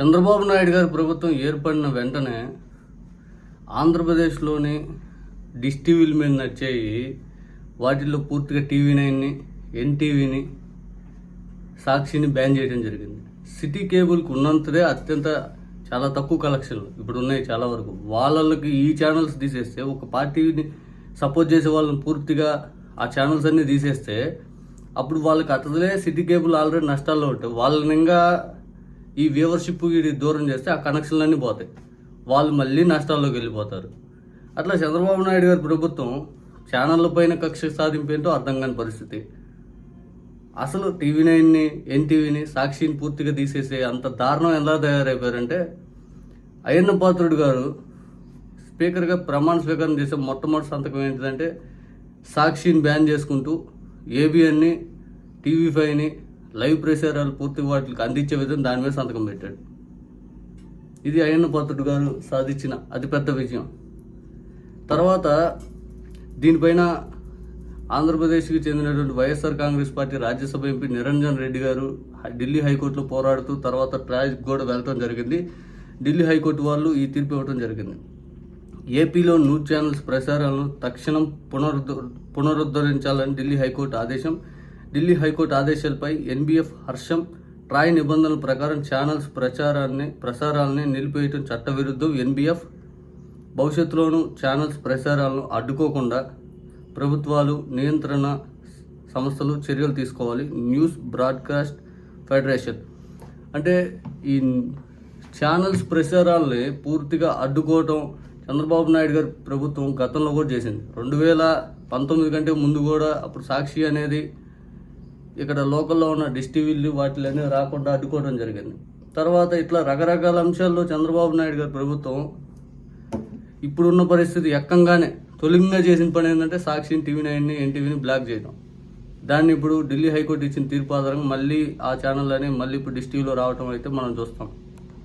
చంద్రబాబు నాయుడు గారి ప్రభుత్వం ఏర్పడిన వెంటనే ఆంధ్రప్రదేశ్లోని డిష్ టీవీల మీద నచ్చేయి వాటిల్లో పూర్తిగా టీవీ నైన్ని ఎన్టీవీని సాక్షిని బ్యాన్ చేయడం జరిగింది. సిటీ కేబుల్కి ఉన్నంతదే అత్యంత చాలా తక్కువ కలెక్షన్లు ఇప్పుడు ఉన్నాయి చాలా వరకు. వాళ్ళకి ఈ ఛానల్స్ తీసేస్తే ఒక పార్టీని సపోర్ట్ చేసే వాళ్ళని పూర్తిగా ఆ ఛానల్స్ అన్నీ తీసేస్తే అప్పుడు వాళ్ళకి అతలే సిటీ కేబుల్ ఆల్రెడీ నష్టాల్లో ఉంటాయి వాళ్ళని ఇంకా ఈ వ్యూవర్షిప్ ఇది దూరం చేస్తే ఆ కనెక్షన్లన్నీ పోతాయి. వాళ్ళు మళ్ళీ నష్టాల్లోకి వెళ్ళిపోతారు. అట్లా చంద్రబాబు నాయుడు గారి ప్రభుత్వం ఛానళ్ళ పైన కక్ష సాధింపేంటో అర్థం కాని పరిస్థితి. అసలు టీవీ నైన్ని ఎన్టీవీని సాక్షిని పూర్తిగా తీసేసే అంత దారుణం ఎలా తయారైపోయారంటే అయ్యన్న పాత్రుడు గారు స్పీకర్గా ప్రమాణ స్వీకారం చేసే మొట్టమొదటి సంతకం ఏంటిదంటే సాక్షిని బ్యాన్ చేసుకుంటూ ఏబిఎన్ని టీవీ ఫైవ్ని లైవ్ ప్రసారాలు పూర్తి వాటికి అందించే విధంగా దాని మీద సంతకం పెట్టాడు. ఇది అయ్యన్న పాత్రుడు గారు సాధించిన అతిపెద్ద విజయం. తర్వాత దీనిపైన ఆంధ్రప్రదేశ్కి చెందినటువంటి YSR Congress party Rajya Sabha MP Niranjan Reddy garu Delhi హైకోర్టులో పోరాడుతూ తర్వాత ట్రాయ్ కూడా వెళ్ళటం జరిగింది. ఢిల్లీ హైకోర్టు వాళ్ళు ఈ తీర్పు ఇవ్వడం జరిగింది. ఏపీలో న్యూస్ ఛానల్స్ ప్రసారాలను తక్షణం పునరుద్ధ పునరుద్ధరించాలని ఢిల్లీ హైకోర్టు ఆదేశం ఢిల్లీ హైకోర్టు ఆదేశాలపై ఎన్బిఎఫ్ హర్షం ట్రాయ్ నిబంధనల ప్రకారం ఛానల్స్ ప్రచారాన్ని ప్రసారాలని నిలిపేయటం చట్టవిరుద్ధం. ఎన్బిఎఫ్ భవిష్యత్తులోనూ ఛానల్స్ ప్రసారాలను అడ్డుకోకుండా ప్రభుత్వాలు నియంత్రణ సంస్థలు చర్యలు తీసుకోవాలి. News broadcast federation. అంటే ఈ ఛానల్స్ ప్రసారాలని పూర్తిగా అడ్డుకోవటం చంద్రబాబు నాయుడు గారి ప్రభుత్వం గతంలో కూడా చేసింది. రెండు వేల పంతొమ్మిది కంటే ముందు కూడా అప్పుడు సాక్షి అనేది ఇక్కడ లోకల్లో ఉన్న డిస్టివిల్లు వాటిలన్నీ రాకుండా అడ్డుకోవడం జరిగింది. తర్వాత ఇట్లా రకరకాల అంశాల్లో చంద్రబాబు నాయుడు గారి ప్రభుత్వం ఇప్పుడున్న పరిస్థితి ఎక్కంగానే తొలింగా చేసిన పని ఏంటంటే సాక్షిని టీవీ నైన్ని ఎన్టీవీని బ్లాక్ చేయడం. దాన్ని ఇప్పుడు ఢిల్లీ హైకోర్టు ఇచ్చిన తీర్పు ఆధారంగా మళ్ళీ ఆ ఛానల్ అని మళ్ళీ ఇప్పుడు డిస్టివిలో రావడం అయితే మనం చూస్తాం.